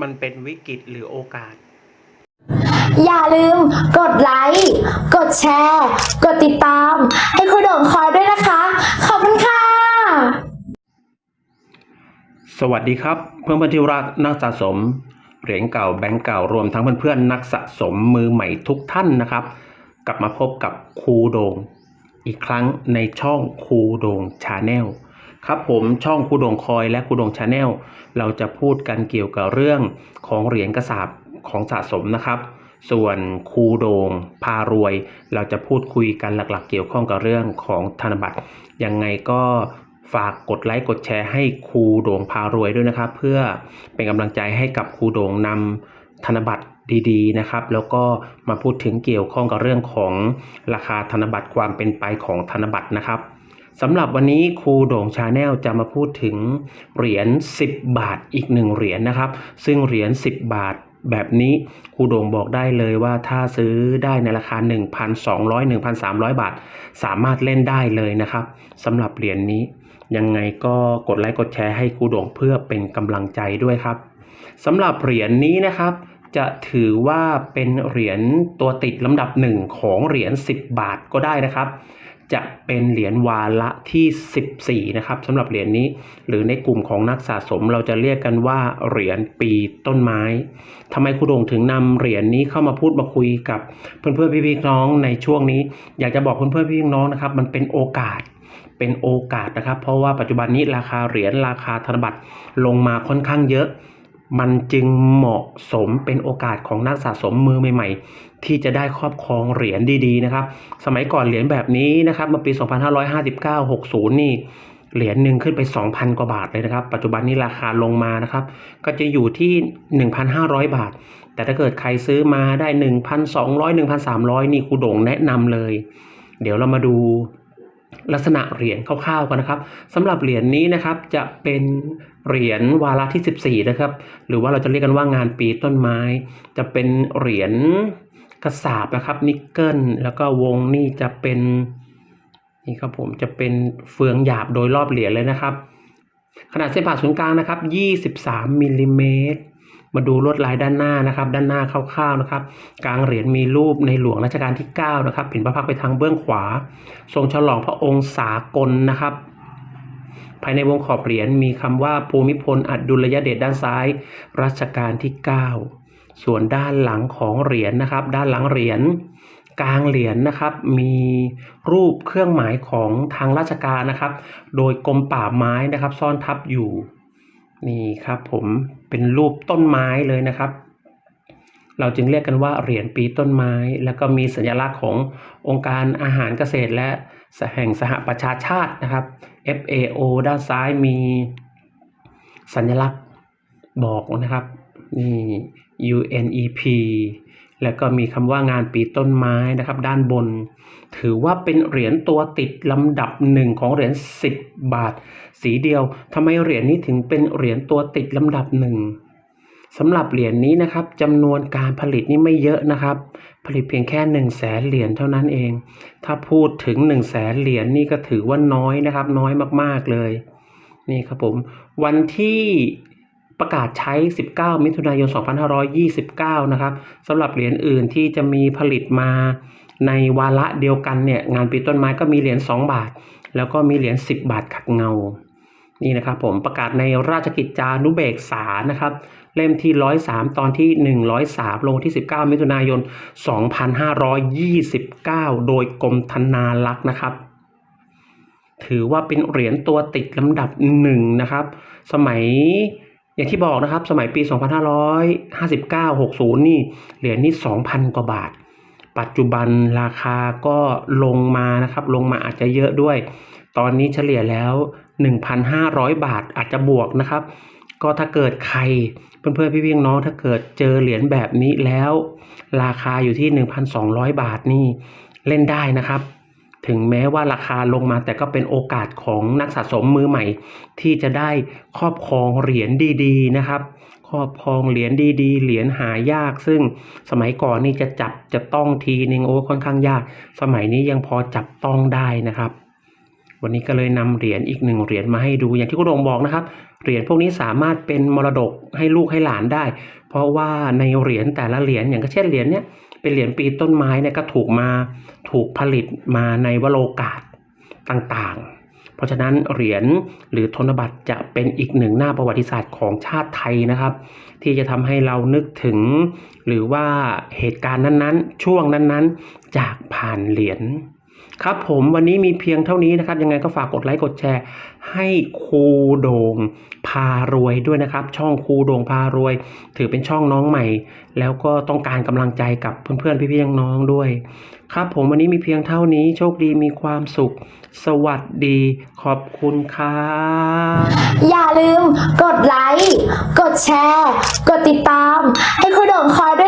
มันเป็นวิกฤตหรือโอกาส อย่าลืมกดไลค์ กดแชร์ กดติดตาม ให้คุณโด่งคอยด้วยนะคะ ขอบคุณค่ะ สวัสดีครับ เพื่อนเพื่อนที่รักนักสะสม เหรียญเก่าแบงก์เก่ารวมทั้งเพื่อนๆ นักสะสมมือใหม่ทุกท่านนะครับ กลับมาพบกับครูโดงอีกครั้งในช่องครูโดงชาแนล ครับผมช่องคูดงคอยและคูดงชาแนลเราจะพูดกันเกี่ยวกับเรื่องของเหรียญกระสาบของสะสมนะครับ ส่วนคูโดงพารวย เราจะพูดคุยกันหลักๆ เกี่ยวข้องกับเรื่องของธนบัตรยังไงก็ฝากกดไลค์กดแชร์ให้ครูโดงพารวยด้วยนะครับ เพื่อเป็นกำลังใจให้กับครูโดงนำธนบัตรดีๆนะครับ แล้วก็มาพูดถึงเกี่ยวข้องกับเรื่องของราคาธนบัตรความเป็นไปของธนบัตรนะครับ สำหรับวันนี้ครูโด่งชาแนลจะมาพูดถึงเหรียญ10 บาทอีกหนึ่งเหรียญนะครับ ซึ่งเหรียญ10 บาทแบบนี้ครูโด่งบอกได้เลยว่าถ้าซื้อได้ในราคา 1,200 1,300 บาท สามารถเล่นได้เลยนะครับสำหรับเหรียญนี้ ยังไงก็กดไลค์กดแชร์ให้ครูโด่งเพื่อเป็นกำลังใจด้วยครับสำหรับเหรียญนี้นะครับ จะถือว่าเป็นเหรียญตัวติดลำดับหนึ่งของเหรียญ10 บาทก็ได้นะครับ จะเป็นเหรียญวาระที่ 14 นะครับสำหรับเหรียญนี้ หรือในกลุ่มของนักสะสมเราจะเรียกกันว่าเหรียญปีต้นไม้ทำไมครูโด่งถึงนำเหรียญนี้เข้ามาพูดมาคุยกับเพื่อนๆพี่ๆน้องในช่วงนี้ อยากจะบอกเพื่อนๆพี่ๆน้องนะครับ มันเป็นโอกาสเป็นโอกาสนะครับ เพราะว่าปัจจุบันนี้ราคาเหรียญราคาธนบัตรลงมาค่อนข้างเยอะ มันจึงเหมาะสมเป็นโอกาสของนักสะสมมือใหม่ๆ ที่จะได้ครอบครองเหรียญดีๆนะครับ สมัยก่อนเหรียญแบบนี้นะครับมื่อปี 2559-60 นี่เหรียญหนึ่งขึ้นไป 2,000 กว่าบาทเลยนะครับ ปัจจุบันนี้ราคาลงมานะครับ ก็จะอยู่ที่ 1,500 บาท แต่ถ้าเกิดใครซื้อมาได้ 1,200 1,300 นี่ครูโด่งแนะนำเลย เดี๋ยวเรามาดูลักษณะเหรียญคร่าวๆกันนะครับสำหรับเหรียญนี้นะครับจะเป็น เหรียญวาระที่ 14 นะครับ หรือว่าเราจะเรียกกันว่างานปีต้นไม้ จะเป็นเหรียญกระสาบนะครับนิกเกิลแล้วก็วงนี่จะเป็นนี่ครับผมจะเป็นเฟืองหยาบโดยรอบเหรียญเลยนะครับ ขนาดเส้นผ่าศูนย์กลางนะครับ 23มิลลิเมตรมาดูลวดลายด้านหน้านะครับ ด้านหน้าคร่าวๆนะครับ กลางเหรียญมีรูปในหลวงรัชกาลที่ 9 นะครับผินพระพักตร์ไปทางเบื้องขวา ทรงฉลองพระองค์สากลนะครับ ภายในวงขอบเหรียญมีคำว่าภูมิพลอดุลยเดชด้านซ้าย รัชกาลที่ 9 ส่วนด้านหลังของเหรียญนะครับ ด้านหลังเหรียญกลางเหรียญนะครับ มีรูปเครื่องหมายของทางราชการนะครับ โดยกรมป่าไม้นะครับ ซ่อนทับอยู่นี่ครับผมเป็นรูปต้นไม้เลยนะครับ เราจึงเรียกกันว่าเหรียญปีต้นไม้ แล้วก็มีสัญลักษณ์ขององค์การอาหารเกษตรและ แห่งสหประชาชาตินะครับ FAO ด้านซ้ายมีสัญลักษณ์บอกนะครับนี่ UNEP แล้วก็มีคำว่างานปีต้นไม้นะครับ ด้านบน ถือว่าเป็นเหรียญตัวติดลำดับหนึ่งของเหรียญ10 บาท สีเดียวทำไมเหรียญนี้ถึงเป็นเหรียญตัวติดลำดับหนึ่ง สำหรับเหรียญนี้นะครับจำนวนการผลิตนี่ไม่เยอะนะครับ ผลิตเพียงแค่1นึ่งแสนเหรียญเท่านั้นเอง ถ้าพูดถึง1นึ่งแสนเหรียญนี่ก็ถือว่าน้อยนะครับ น้อยมากๆเลยนี่ครับผมวันที่ประกาศใช้ 19 มิถุนายน 2529 นะครับสำหรับเหรียญอื่นที่จะมีผลิตมาในวาระเดียวกันเนี่ยงานปีต้นไม้ก็มีเหรียญ2บาท แล้วก็มีเหรียญ10 บาทขัดเงา นี่นะครับผมประกาศในราชกิจจานุเบกษานะครับ เล่มที่ 103 ตอนที่ 103 ลงที่ 19 มิถุนายน 2529 โดยกรมธนารักษ์นะครับ ถือว่าเป็นเหรียญตัวติดลำดับหนึ่งนะครับ สมัยอย่างที่บอกนะครับ สมัยปี 2559 60 นี่เหรียญนี่ 2,000 กว่าบาท ปัจจุบันราคาก็ลงมานะครับ ลงมาอาจจะเยอะด้วย ตอนนี้เฉลี่ยแล้ว 1,500 บาทอาจจะบวกนะครับ ก็ถ้าเกิดใครเพื่อนๆพี่ๆน้องถ้าเกิดเจอเหรียญแบบนี้แล้ว ราคาอยู่ที่ 1,200 บาทนี่เล่นได้นะครับ ถึงแม้ว่าราคาลงมาแต่ก็เป็นโอกาสของนักสะสมมือใหม่ ที่จะได้ครอบครองเหรียญดี ๆ นะครับ ครอบครองเหรียญดีๆ เหรียญหายาก ซึ่งสมัยก่อนนี่จะจับจะต้องทีนึงโอ้ค่อนข้างยาก สมัยนี้ยังพอจับต้องได้นะครับ วันนี้ก็เลยนำเหรียญอีกหนึ่งเหรียญมาให้ดูอย่างที่คุณโดงบอกนะครับเหรียญพวกนี้สามารถเป็นมรดกให้ลูกให้หลานได้ เพราะว่าในเหรียญแต่ละเหรียญอย่างก็เช่นเหรียญเนี้ยเป็นเหรียญปีต้นไม้เนี่ยก็ถูกมาถูกผลิตมาในวโรกาสต่างๆ เพราะฉะนั้นเหรียญหรือธนบัตรจะเป็นอีกหนึ่งหน้าประวัติศาสตร์ของชาติไทยนะครับ ที่จะทำให้เรานึกถึง หรือว่าเหตุการณ์นั้นๆ ช่วงนั้นๆ จากผ่านเหรียญครับผมวันนี้มีเพียงเท่านี้นะครับ ยังไงก็ฝากกดไลค์กดแชร์ ให้ครูโดง พารวยด้วยนะครับ ช่องครูโดงพารวย ถือเป็นช่องน้องใหม่ แล้วก็ต้องการกำลังใจกับเพื่อนๆพี่ๆน้องๆด้วย ครับผมวันนี้มีเพียงเท่านี้โชคดีมีความสุข สวัสดีขอบคุณครับอย่าลืมกดไลค์กดแชร์ กดติดตาม ให้คุณโด่งคอยด้วย